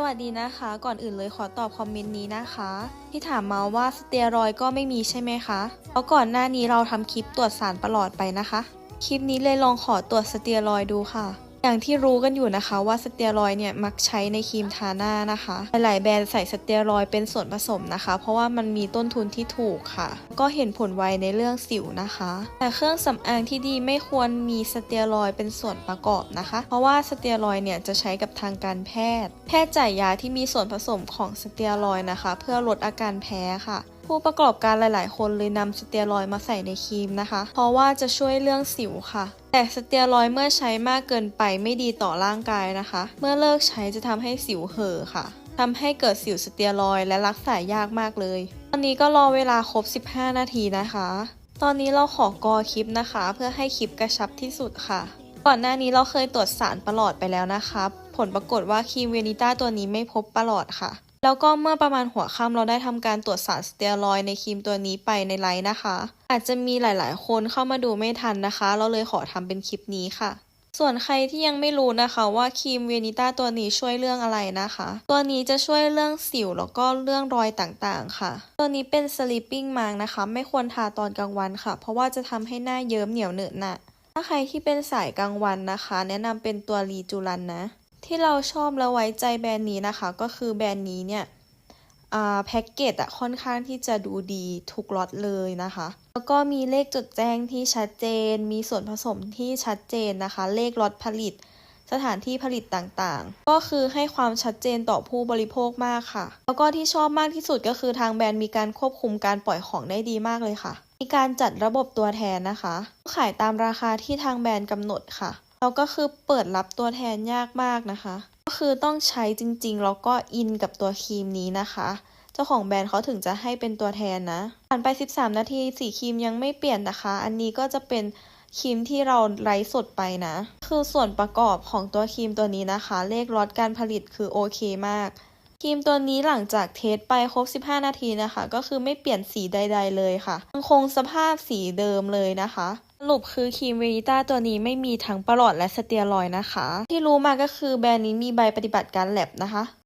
สวัสดีนะคะ ก่อนอื่นเลยขอตอบคอมเมนต์นี้นะคะ ที่ถามมาว่าสเตียรอยก็ไม่มีใช่ไหมคะเพราะก่อนหน้านี้เราทำคลิปตรวจสารประหลอดไปนะคะ คลิปนี้เลยลองขอตรวจสเตียรอยดูค่ะ อย่างที่รู้กันอยู่นะคะว่าสเตียรอยเนี่ยมักใช้ในครีมทาหน้านะคะ หลายๆแบรนด์ใส่สเตียรอยเป็นส่วนผสมนะคะ เพราะว่ามันมีต้นทุนที่ถูกค่ะ ก็เห็นผลไวในเรื่องสิวนะคะ แต่เครื่องสำอางที่ดีไม่ควรมีสเตียรอยเป็นส่วนประกอบนะคะ เพราะว่าสเตียรอยเนี่ยจะใช้กับทางการแพทย์ แพทย์จ่ายยาที่มีส่วนผสมของสเตียรอยนะคะ เพื่อลดอาการแพ้ค่ะ ผู้ประกอบการหลาย ๆ คนเลยนำสเตียรอยมาใส่ในครีมนะคะ เพราะว่าจะช่วยเรื่องสิวค่ะ แต่สเตียรอยเมื่อใช้มากเกินไปไม่ดีต่อร่างกายนะคะ เมื่อเลิกใช้จะทำให้สิวเห่อค่ะทำให้เกิดสิวสเตียรอยและรักษายากมากเลย ตอนนี้ก็รอเวลาครบ 15 นาทีนะคะ ตอนนี้เราขอกอคลิปนะคะ เพื่อให้คลิปกระชับที่สุดค่ะ ก่อนหน้านี้เราเคยตรวจสารประหลอดไปแล้วนะคะ ผลปรากฏว่าครีมเวนิต้าตัวนี้ไม่พบประหลอดค่ะ แล้วก็เมื่อประมาณหัวค่ำเราได้ทำการตรวจสารสเตียรอยในครีมตัวนี้ไปในไลน์นะคะ อาจจะมีหลายๆ คนเข้ามาดูไม่ทันนะคะ เราเลยขอทำเป็นคลิปนี้ค่ะ ส่วนใครที่ยังไม่รู้นะคะว่าครีมเวนิต้าตัวนี้ช่วยเรื่องอะไรนะคะ ตัวนี้จะช่วยเรื่องสิวแล้วก็เรื่องรอยต่างๆ ค่ะ ตัวนี้เป็น sleeping mask นะคะ ไม่ควรทาตอนกลางวันค่ะ เพราะว่าจะทำให้หน้าเยิ้มเหนียวเหนอะหนะถ้าใครที่เป็นสายกลางวันนะคะ แนะนำเป็นตัวรีจูรันนะ ที่เราชอบและไว้ใจแบรนด์นี้นะคะ ก็คือแบรนด์นี้เนี่ยแพ็กเกจอะค่อนข้างที่จะดูดีทุกล็อตเลยนะคะ แล้วก็มีเลขจดแจ้งที่ชัดเจน มีส่วนผสมที่ชัดเจนนะคะ เลขล็อตผลิต สถานที่ผลิตต่างๆ ก็คือให้ความชัดเจนต่อผู้บริโภคมากค่ะ แล้วก็ที่ชอบมากที่สุดก็คือทางแบรนด์มีการควบคุมการปล่อยของได้ดีมากเลยค่ะ มีการจัดระบบตัวแทนนะคะ ขายตามราคาที่ทางแบรนด์กำหนดค่ะ แล้วก็คือเปิดรับตัวแทนยากมากนะคะ ก็คือต้องใช้จริงๆ แล้วก็อินกับตัวครีมนี้นะคะ เจ้าของแบรนด์เขาถึงจะให้เป็นตัวแทนนะ ผ่านไป 13 นาทีสีครีมยังไม่เปลี่ยนนะคะ อันนี้ก็จะเป็นครีมที่เราไลฟ์สดไปนะ คือส่วนประกอบของตัวครีมตัวนี้นะคะ เลขล็อตการผลิตคือโอเคมาก ครีมตัวนี้หลังจากเทสไปครบ 15 นาทีนะคะ ก็คือไม่เปลี่ยนสีใด ๆ เลยค่ะยังคงสภาพสีเดิมเลยนะคะสรุปคือครีมเวนิต้าตัวนี้ไม่มีทั้งประหลอดและสเตียรอยนะคะ ที่รู้มาก็คือแบรนด์นี้มีใบปฏิบัติการแลบนะคะ